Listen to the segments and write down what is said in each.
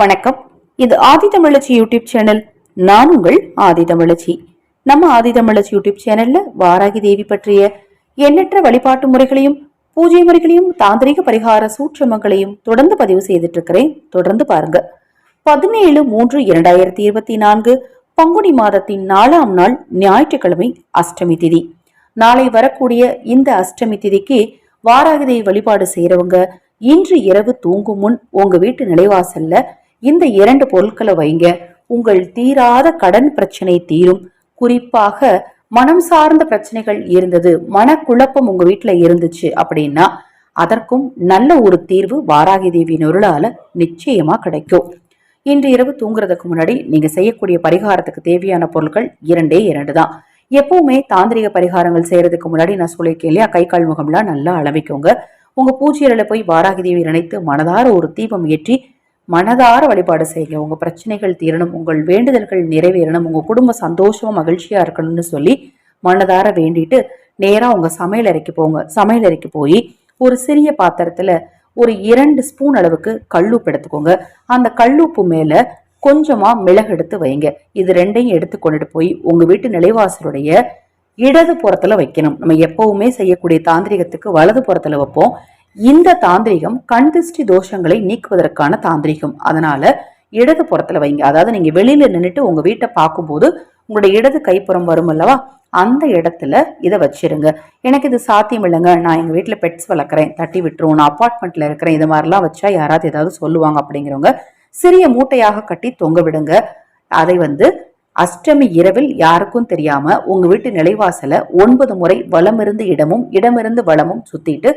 வணக்கம். இது ஆதி தமிழச்சி YouTube channel. நான் உங்கள் ஆதி தமிழச்சி. நம்ம ஆதி தமிழச்சி யூடியூப் சேனல்ல வாராகி தேவி பற்றிய எண்ணற்ற வழிபாட்டு முறைகளையும் பூஜை முறைகளையும் தாந்திரிக பரிகார சூட்சமங்களையும் தொடர்ந்து பதிவு செய்துட்டு இருக்கிறேன் தொடர்ந்து பாருங்க. பதினேழு மூன்று இரண்டாயிரத்தி இருபத்தி நான்கு பங்குனி மாதத்தின் நாலாம் நாள் ஞாயிற்றுக்கிழமை அஷ்டமி திதி. நாளை வரக்கூடிய இந்த அஷ்டமி திதிக்கு வாராகிதை வழிபாடு செய்யறவங்க இன்று இரவு தூங்கும் முன் உங்க வீட்டு நிலைவாசல்ல இந்த இரண்டு பொருட்களை வைங்க. உங்கள் தீராத கடன் பிரச்சனை தீரும். குறிப்பாக மனம் சார்ந்த பிரச்சனைகள் இருந்தது. மனக்குழப்பம் உங்க வீட்டுல இருந்துச்சு அப்படின்னா அதற்கும் நல்ல ஒரு தீர்வு வாராகி தேவியின் அருளால நிச்சயமா கிடைக்கும். இன்று இரவு தூங்குறதுக்கு முன்னாடி நீங்க செய்யக்கூடிய பரிகாரத்துக்கு தேவையான பொருட்கள் இரண்டே இரண்டு தான். எப்பவுமே தாந்திரிக பரிகாரங்கள் செய்யறதுக்கு முன்னாடி நான் சொல்லியிருக்கேன் இல்லையா? கை கால் முகம்லாம் நல்லா அளவிக்கோங்க உங்க பூஜையில போய் வாராகி தேவி நினைத்து மனதார ஒரு தீபம் ஏற்றி மனதார வழிபாடு செய்யுங்க. உங்க பிரச்சனைகள் தீரணும் உங்கள் வேண்டுதல்கள் நிறைவேறணும் உங்க குடும்பம் சந்தோஷமா மகிழ்ச்சியா இருக்கணும்னு சொல்லி மனதார வேண்டிட்டு நேரா உங்க சமையல் அறைக்கு போங்க. சமையல் அறைக்கு போய் ஒரு சிறிய பாத்திரத்துல ஒரு இரண்டு ஸ்பூன் அளவுக்கு கல்லுப்பு எடுத்துக்கோங்க. அந்த கல்லுப்பு மேல கொஞ்சமா மிளகு எடுத்து வைங்க. இது ரெண்டையும் எடுத்து கொண்டுட்டு போய் உங்க வீட்டு நிலைவாசலுடைய இடது புறத்துல வைக்கணும். நம்ம எப்பவுமே செய்யக்கூடிய தாந்திரிகத்துக்கு வலது புறத்துல வைப்போம். இந்த தாந்திரிகம் கண் திருஷ்டி தோஷங்களை நீக்குவதற்கான தாந்திரிகம். அதனால இடது புறத்துல வைங்க. அதாவது நீங்க வெளியில நின்றுட்டு உங்க வீட்டை பார்க்கும்போது உங்களுடைய இடது கைப்புறம் வரும் அல்லவா? அந்த இடத்துல இதை வச்சிருங்க. எனக்கு இது சாத்தியம் இல்லைங்க. நான் எங்க வீட்டில் பெட்ஸ் வளர்க்குறேன். தட்டி விட்டுருவோம். நான் அப்பார்ட்மெண்ட்ல இருக்கிறேன். இது மாதிரிலாம் வச்சா யாராவது ஏதாவது சொல்லுவாங்க அப்படிங்கிறவங்க சிறிய மூட்டையாக கட்டி தொங்க விடுங்க. அதை வந்து அஷ்டமி இரவில் யாருக்கும் தெரியாம உங்க வீட்டு நிலைவாசல ஒன்பது முறை வலமிருந்து இடமும் இடமிருந்து வளமும் சுத்திட்டு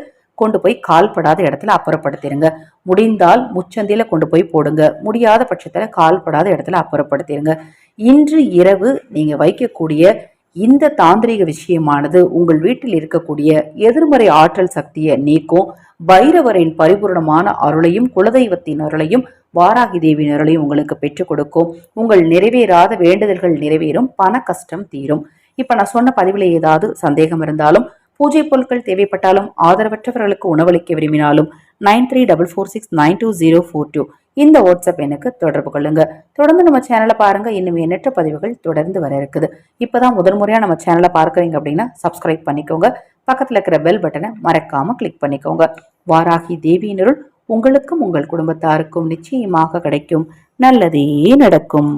கொண்டு போய் கால்படாத இடத்துல அப்புறப்படுத்திடுங்க முடிந்தால் முச்சந்தில கொண்டு போய் போடுங்க. முடியாத பட்சத்தில் கால்படாத இடத்துல அப்புறப்படுத்திடுங்க இன்று இரவு நீங்க வைக்கக்கூடிய இந்த தாந்திரிக விஷயமானது உங்கள் வீட்டில் இருக்கக்கூடிய எதிர்மறை ஆற்றல் சக்தியை நீக்கும். பைரவரின் பரிபூர்ணமான அருளையும் குலதெய்வத்தின் அருளையும் வாராகி தேவியின் அருளையும் உங்களுக்கு பெற்றுக் கொடுக்கும். உங்கள் நிறைவேறாத வேண்டுதல்கள் நிறைவேறும் பண கஷ்டம் தீரும். இப்ப நான் சொன்ன பதிவில் ஏதாவது சந்தேகம் இருந்தாலும் பூஜை பொருட்கள் தேவைப்பட்டாலும் ஆதரவற்றவர்களுக்கு உணவளிக்க விரும்பினாலும் nine three double four six nine two zero four two இந்த வாட்ஸ்அப் எனக்கு தொடர்பு கொள்ளுங்க. தொடர்ந்து நம்ம சேனலை பாருங்க. இன்னும் எண்ணற்ற பதிவுகள் தொடர்ந்து வர இருக்குது. இப்பதான் முதல் முறையாக நம்ம சேனலை பார்க்குறீங்க அப்படின்னா சப்ஸ்கிரைப் பண்ணிக்கோங்க. பக்கத்துல இருக்கிற பெல் பட்டனை மறக்காம கிளிக் பண்ணிக்கோங்க. வாராகி தேவியினருள் உங்களுக்கும் உங்கள் குடும்பத்தாருக்கும் நிச்சயமாக கிடைக்கும். நல்லதே நடக்கும்.